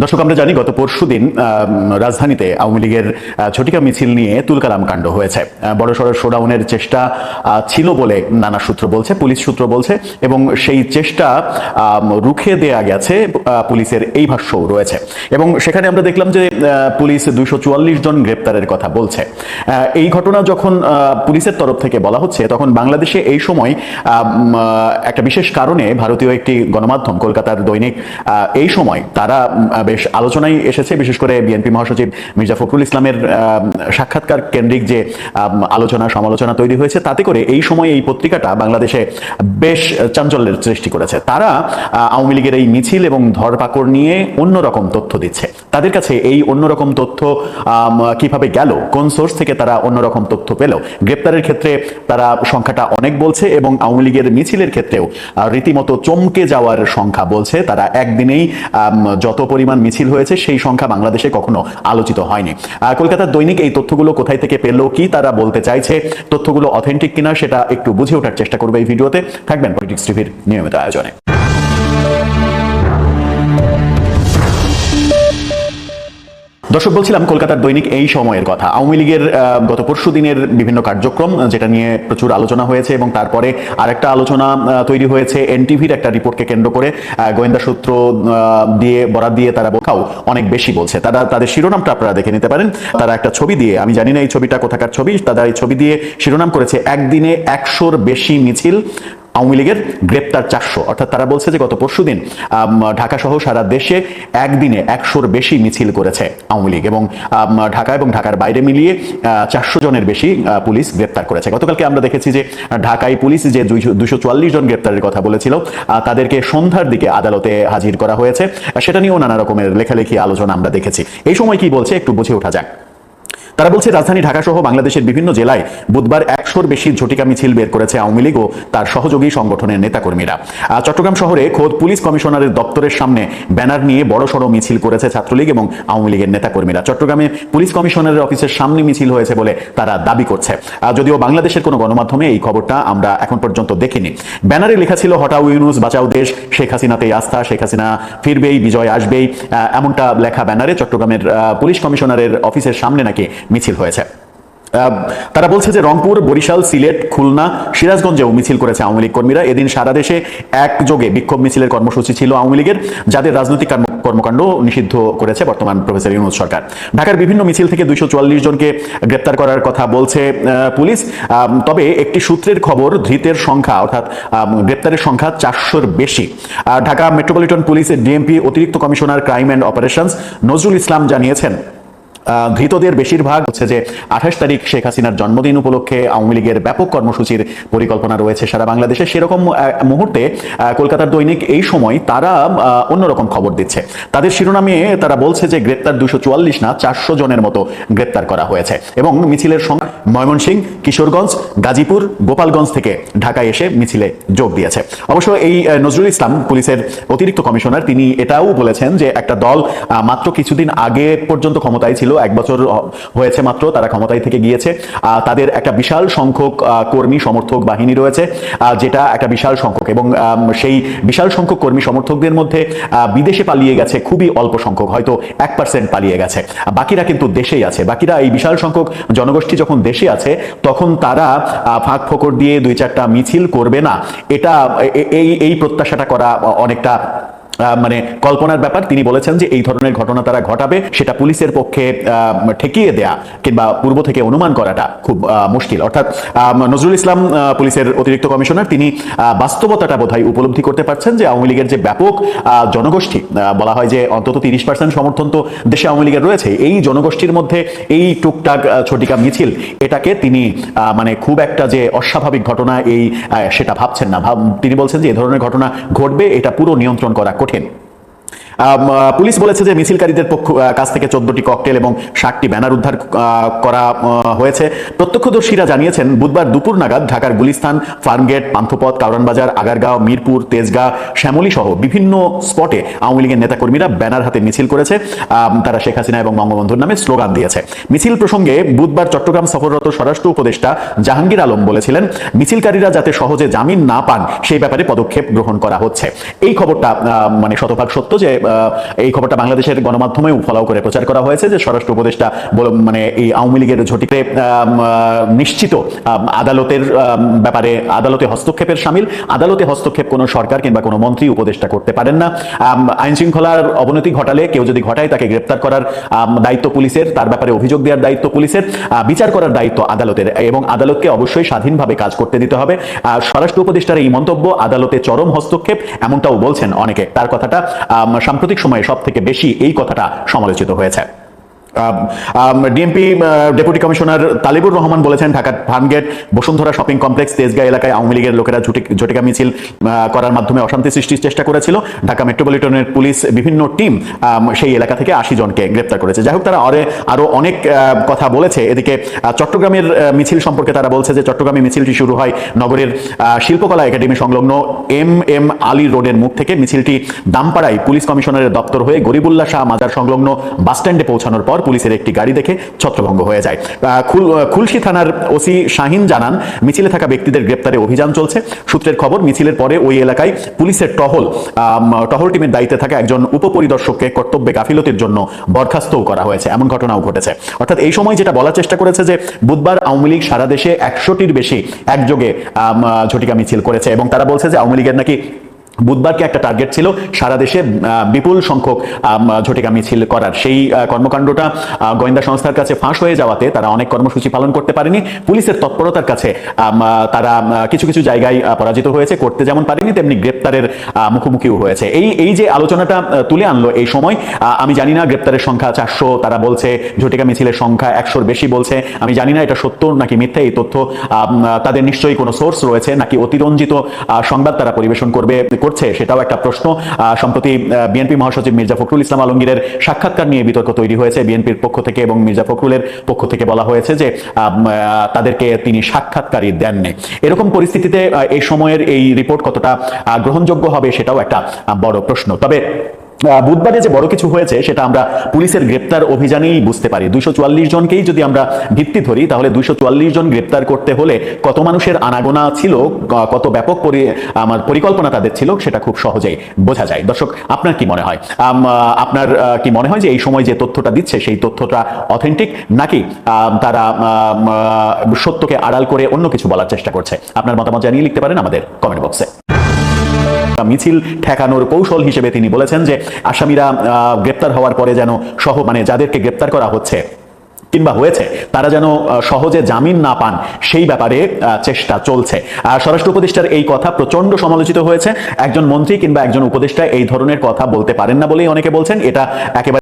দর্শক আমরা জানি গত পরশু দিন রাজধানীতে আওয়ামী লীগের ছটিকা মিছিল নিয়ে তুলকালাম কাণ্ড হয়েছে। আহ, বড় সড়ো শোডাউনের চেষ্টা ছিল বলে নানা সূত্র বলছে পুলিশ সূত্র বলছে এবং সেই চেষ্টা রুখে দেয়া গেছে পুলিশের এই ভাষ্যও রয়েছে। এবং সেখানে আমরা দেখলাম যে পুলিশ দুইশো চুয়াল্লিশ জন গ্রেপ্তারের কথা বলছে। এই ঘটনা যখন পুলিশের তরফ থেকে বলা হচ্ছে তখন বাংলাদেশে এই সময় একটা বিশেষ কারণে ভারতীয় একটি গণমাধ্যম কলকাতার দৈনিক এই সময় তারা বেশ আলোচনায় এসেছে, বিশেষ করে বিএনপি মহাসচিব মির্জা ফখরুল ইসলামের সাক্ষাৎকার কেন্দ্রিক যে আলোচনা, সমালোচনা তৈরি হয়েছে, তাতে করে এই সময় এই পত্রিকাটা বাংলাদেশে বেশ চাঞ্চল্যের সৃষ্টি করেছে। তারা আওয়ামী লীগের এই মিছিল এবং ধরপাকড় নিয়ে অন্যরকম তথ্য দিচ্ছে। তাদের কাছে এই অন্যরকম তথ্য কীভাবে গেল? কোন সোর্স থেকে তারা অন্যরকম তথ্য পেল? গ্রেপ্তারের ক্ষেত্রে তারা সংখ্যাটা অনেক বলছে এবং আওয়ামী লীগের মিছিলের ক্ষেত্রেও রীতিমতো চমকে যাওয়ার সংখ্যা বলছে। তারা একদিনেই যত পরিমাণ মিছিল হয়েছে সেই সংখ্যা বাংলাদেশে কখনো আলোচিত হয়নি। কলকাতার দৈনিক এই তথ্যগুলো কোথায় থেকে পেল, কি তারা বলতে চাইছে, তথ্যগুলো অথেন্টিক কিনা সেটা একটু বুঝে ওঠার চেষ্টা করবে এই ভিডিওতে। থাকবেন পলিটিক্স টিভির নিয়মিত আয়োজনে। দর্শক, বলছিলাম কলকাতার দৈনিক এই সময়ের কথা। আওয়ামী লীগের গত পরশু দিনের বিভিন্ন কার্যক্রম যেটা নিয়ে প্রচুর আলোচনা হয়েছে এবং তারপরে আরেকটা আলোচনা তৈরি হয়েছে এনটিভির একটা রিপোর্টকে কেন্দ্র করে। গোয়েন্দা সূত্র দিয়ে বরাদ দিয়ে তারা বোকাও অনেক বেশি বলছে। তারা, তাদের শিরোনামটা আপনারা দেখে নিতে পারেন। তারা একটা ছবি দিয়ে, আমি জানি না এই ছবিটা কোথাকার ছবি, তারা এই ছবি দিয়ে শিরোনাম করেছে, একদিনে একশোর বেশি মিছিল আওয়ামী লীগের গ্রেপ্তার চারশো। অর্থাৎ তারা বলছে যে গত পরশু দিন ঢাকা সহ সারা দেশে একদিনে একশোর বেশি মিছিল করেছে আওয়ামী লীগ এবং ঢাকা এবং ঢাকার বাইরে মিলিয়ে চারশো জনের বেশি পুলিশ গ্রেপ্তার করেছে। গতকালকে আমরা দেখেছি যে ঢাকায় পুলিশ যে দুইশো চুয়াল্লিশ জন গ্রেপ্তারের কথা বলেছিল তাদেরকে সন্ধ্যার দিকে আদালতে হাজির করা হয়েছে। সেটা নিয়েও নানা রকমের লেখালেখি আলোচনা আমরা দেখেছি। এই সময় কি বলছে একটু বুঝে ওঠা যাক। তারা বলছে রাজধানী ঢাকা সহ বাংলাদেশের বিভিন্ন জেলায় বুধবার একশোর বেশি ঝটিকা মিছিল বের করেছে আওয়ামী লীগ ও তার সহযোগী সংগঠনের নেতাকর্মীরা। চট্টগ্রাম শহরে খোদ পুলিশ কমিশনারের দপ্তরের সামনে ব্যানার নিয়ে বড় সড়ো মিছিল করেছে ছাত্রলীগ এবং আওয়ামী লীগের নেতাকর্মীরা। চট্টগ্রামে পুলিশ কমিশনারের অফিসের সামনে মিছিল হয়েছে বলে তারা দাবি করছে। যদিও বাংলাদেশের কোনো গণমাধ্যমে এই খবরটা আমরা এখন পর্যন্ত দেখিনি। ব্যানারে লেখা ছিল, হটাও ইউনুস, বাঁচাও দেশ, শেখ হাসিনাতেই আস্থা, শেখ হাসিনা ফিরবেই, বিজয় আসবেই। এমনটা লেখা ব্যানারে চট্টগ্রামের পুলিশ কমিশনারের অফিসের সামনে নাকি মিছিল হয়েছে। তারা বলছে যে রংপুর, বরিশাল, সিলেট, খুলনা, সিরাজগঞ্জেও মিছিল করেছে আওয়ামী লীগ কর্মীরা। এদিন সারা দেশে একযোগে বিক্ষোভ মিছিলের কর্মসূচি ছিল আওয়ামী লীগের, যাদের রাজনৈতিক কর্মকাণ্ড নিষিদ্ধ করেছে বর্তমান প্রফেসর ইউনুস সরকার। ঢাকার বিভিন্ন মিছিল থেকে দুইশো জনকে গ্রেপ্তার করার কথা বলছে পুলিশ। তবে একটি সূত্রের খবর, ধৃতের সংখ্যা, অর্থাৎ গ্রেপ্তারের সংখ্যা চারশোর বেশি। ঢাকা মেট্রোপলিটন পুলিশের ডিএমপি, অতিরিক্ত commissioner crime and operations Nazrul Islam জানিয়েছেন আহ, ধৃতদের বেশিরভাগ হচ্ছে যে আঠাশ তারিখ শেখ হাসিনার জন্মদিন উপলক্ষে আওয়ামী লীগের ব্যাপক কর্মসূচির পরিকল্পনা রয়েছে সারা বাংলাদেশে। সেরকম মুহূর্তে কলকাতার দৈনিক এই সময় তারা অন্যরকম খবর দিচ্ছে। তাদের শিরোনামে তারা বলছে যে গ্রেপ্তার দুশো চুয়াল্লিশ না চারশো জনের মতো গ্রেপ্তার করা হয়েছে। এবং মিছিলের সংখ্যা ময়মনসিংহ কিশোরগঞ্জ গাজীপুর গোপালগঞ্জ থেকে ঢাকায় এসে মিছিলে যোগ দিয়েছে। অবশ্য এই নজরুল ইসলাম পুলিশের অতিরিক্ত কমিশনার তিনি এটাও বলেছেন যে একটা দল মাত্র কিছুদিন আগে পর্যন্ত ক্ষমতায় ছিল। এক বছর হয়েছে মাত্র, তারা ক্ষমতায় থেকে গিয়েছে। তাদের একটা বিশাল সংখ্যক কর্মী সমর্থক বাহিনী রয়েছে যেটা একটা বিশাল সংখ্যক এবং সেই বিশাল সংখ্যক কর্মী সমর্থকদের মধ্যে বিদেশে পালিয়ে গেছে খুবই অল্প সংখ্যক, হয়তো এক পার্সেন্ট পালিয়ে গেছে। বাকিরা কিন্তু দেশেই আছে। বাকিরা এই বিশাল সংখ্যক জনগোষ্ঠী যখন দেশে আছে, তখন তারা ফাঁক ফোকর দিয়ে দুই চারটা মিছিল করবে না। এটা এই এই প্রত্যাশাটা করা অনেকটা মানে কল্পনার ব্যাপার। তিনি বলেছেন যে এই ধরনের ঘটনা তারা ঘটাবে, সেটা পুলিশের পক্ষে ঠেকিয়ে দেয়া কিংবা পূর্ব থেকে অনুমান করাটা খুব মুশকিল। অর্থাৎ নজরুল ইসলাম পুলিশের অতিরিক্ত কমিশনার, তিনি বাস্তবতাটা বোধহয় উপলব্ধি করতে পারছেন যে আওয়ামী লীগের যে ব্যাপক জনগোষ্ঠী বলা হয় যে অন্তত তিরিশ পার্সেন্ট সমর্থন তো দেশে আওয়ামী লীগের রয়েছে, এই জনগোষ্ঠীর মধ্যে এই টুকটাক ছটিকা মিছিল, এটাকে তিনি মানে খুব একটা যে অস্বাভাবিক ঘটনা এই সেটা ভাবছেন না। তিনি বলছেন যে এই ধরনের ঘটনা ঘটবে, এটা পুরো নিয়ন্ত্রণ করা কঠিন। আম, আহ, পুলিশ বলেছে যে মিছিলকারীদের পক্ষ কাছ থেকে চোদ্দটি ককটেল এবং ষাটটি ব্যানার উদ্ধার করা হয়েছে। প্রত্যক্ষদর্শীরা জানিয়েছেন, বুধবার দুপুর নাগাদ ঢাকার গুলিস্তান, ফার্মগেট, পান্থপথ কারওয়ানবাজার আগারগাঁও, মিরপুর, তেজগাঁ শ্যামলী সহ বিভিন্ন স্পটে আওয়ামী লীগের নেতাকর্মীরা ব্যানার হাতে মিছিল করেছে। তারা শেখ হাসিনা এবং বঙ্গবন্ধুর নামে স্লোগান দিয়েছে। মিছিল প্রসঙ্গে বুধবার চট্টগ্রাম সফররত স্বরাষ্ট্র উপদেষ্টা জাহাঙ্গীর আলম বলেছিলেন, মিছিলকারীরা যাতে সহজে জামিন না পান, সেই ব্যাপারে পদক্ষেপ গ্রহণ করা হচ্ছে। এই খবরটা মানে শতভাগ সত্য যে এই খবরটা বাংলাদেশের গণমাধ্যমেও ফলাও করে প্রচার করা হয়েছে যে স্বরাষ্ট্র উপদেষ্টা মানে এই আওয়ামী লীগের ঝটিকে নিশ্চিত আদালতের ব্যাপারে আদালতে হস্তক্ষেপের সামিল। আদালতে হস্তক্ষেপ কোনো সরকার কিংবা কোনো মন্ত্রী, উপদেষ্টা করতে পারেন না। আইন শৃঙ্খলার অবনতি ঘটালে কেউ যদি ঘটায় তাকে গ্রেপ্তার করার দায়িত্ব পুলিশের, তার ব্যাপারে অভিযোগ দেওয়ার দায়িত্ব পুলিশের। বিচার করার দায়িত্ব আদালতের এবং আদালতকে অবশ্যই স্বাধীনভাবে কাজ করতে দিতে হবে। স্বরাষ্ট্র উপদেষ্টার এই মন্তব্য আদালতে চরম হস্তক্ষেপ, এমনটাও বলছেন অনেকে। তার কথাটা সাম্প্রতিক সময়ে সব থেকে বেশি এই কথাটা সমালোচিত হয়েছে। DMP deputy commissioner Talibur Rahman বলেছেন ঢাকার ফার্মগেট বসুন্ধরা শপিং কমপ্লেক্স তেজগাঁ এলাকায় আওয়ামী লীগের লোকেরা ঝুটি- ঝটিকা মিছিল করার মাধ্যমে অশান্তি সৃষ্টির চেষ্টা করেছিল। ঢাকা মেট্রোপলিটনের পুলিশ বিভিন্ন টিম সেই এলাকা থেকে আশি জনকে গ্রেপ্তার করেছে। যাই হোক, তারা আরে আরও অনেক কথা বলেছে। এদিকে চট্টগ্রামের মিছিল সম্পর্কে তারা বলছে যে চট্টগ্রামে মিছিলটি শুরু হয় নগরের শিল্পকলা একাডেমি সংলগ্ন এম এম আলী রোডের মুখ থেকে। মিছিলটি দামপাড়ায় পুলিশ কমিশনারের দপ্তর হয়ে গরিবুল্লাহ শাহ মাজার সংলগ্ন বাসস্ট্যান্ডে পৌঁছানোর পর পুলিশের একটি গাড়ি দেখে ছত্রভঙ্গ হয়ে যায়। খুলশী থানার ওসি শাহিন জানান, মিছিলে থাকা ব্যক্তিদের গ্রেপ্তারে অভিযান চলছে। সূত্রের খবর, মিছিলের পরে ওই এলাকায় পুলিশের টহল টহল টিমের দায়িত্বে থাকা একজন উপপরিদর্শককে কর্তব্যে গাফিলতির জন্য বরখাস্তও করা হয়েছে। এমন ঘটনাও ঘটেছে। অর্থাৎ এই সময় যেটা বলার চেষ্টা করেছে যে, বুধবার আওয়ামী লীগ সারা দেশে একশোটির বেশি একযোগে ঝটিকা মিছিল করেছে এবং তারা বলছে যে, আওয়ামী লীগের নাকি বুধবারকে একটা টার্গেট ছিল? সারা দেশে বিপুল সংখ্যক ঝটিকা মিছিল করার। সেই কর্মকাণ্ডটা গোয়েন্দা সংস্থার কাছে ফাঁস হয়ে যাওয়াতে তারা অনেক কর্মসূচি পালন করতে পারেনি। পুলিশের তৎপরতার কাছে তারা কিছু কিছু জায়গায় পরাজিত হয়েছে। করতে যেমন পারেনি, তেমনি গ্রেপ্তারের মুখোমুখিও হয়েছে। এই এই যে আলোচনাটা তুলে আনলো এই সময় আমি জানি না গ্রেপ্তারের সংখ্যা চারশো, তারা বলছে ঝটিকা মিছিলের সংখ্যা একশোর বেশি বলছে। আমি জানি না এটা সত্য নাকি মিথ্যা এই তথ্য তাদের নিশ্চয়ই কোনো সোর্স রয়েছে নাকি অতিরঞ্জিত সংবাদ তারা পরিবেশন করবে। করছে সেটাও একটা প্রশ্ন। সম্প্রতি বিএনপি মহাসচিব মির্জা ফখরুল ইসলাম আলমগীরের সাক্ষাৎকার নিয়ে বিতর্ক তৈরি হয়েছে বিএনপির পক্ষ থেকে এবং মির্জা ফখরুলের পক্ষ থেকে বলা হয়েছে যে তাদেরকে তিনি সাক্ষাৎকারই দেননি। এরকম পরিস্থিতিতে এই সময়ের এই রিপোর্ট কতটা গ্রহণযোগ্য হবে সেটাও একটা বড় প্রশ্ন। তবে বুধবারে যে বড় কিছু হয়েছে, সেটা আমরা পুলিশের গ্রেপ্তার অভিযানেই বুঝতে পারি। দুইশো চুয়াল্লিশ জনকেই যদি আমরা ভিত্তি ধরি, তাহলে দুইশো চুয়াল্লিশ জন গ্রেপ্তার করতে হলে কত মানুষের আনাগোনা ছিল কত ব্যাপক আমার পরিকল্পনা তাদের ছিল, সেটা খুব সহজেই বোঝা যায়। দর্শক, আপনার কি মনে হয়? আপনার কি মনে হয় যে এই সময় যে তথ্যটা দিচ্ছে, সেই তথ্যটা অথেন্টিক নাকি তারা সত্যকে আড়াল করে অন্য কিছু বলার চেষ্টা করছে? আপনার মতামত জানিয়ে লিখতে পারেন আমাদের কমেন্ট বক্সে মিছিল ঠেকানোর কৌশল হিসেবে তিনি বলেছেন যে আসামিরা গ্রেপ্তার হওয়ার পরে যেন সহ মানে যাদেরকে গ্রেপ্তার করা হচ্ছে কিংবা হয়েছে, তারা যেন সহজে জামিন না পান, সেই ব্যাপারে চেষ্টা চলছে। আর স্বরাষ্ট্র উপদেষ্টার এই কথা প্রচণ্ড সমালোচিত হয়েছে। একজন মন্ত্রী কিংবা একজন উপদেষ্টা এই ধরনের কথা বলতে পারেন না বলেই অনেকে বলছেন। এটা একেবারে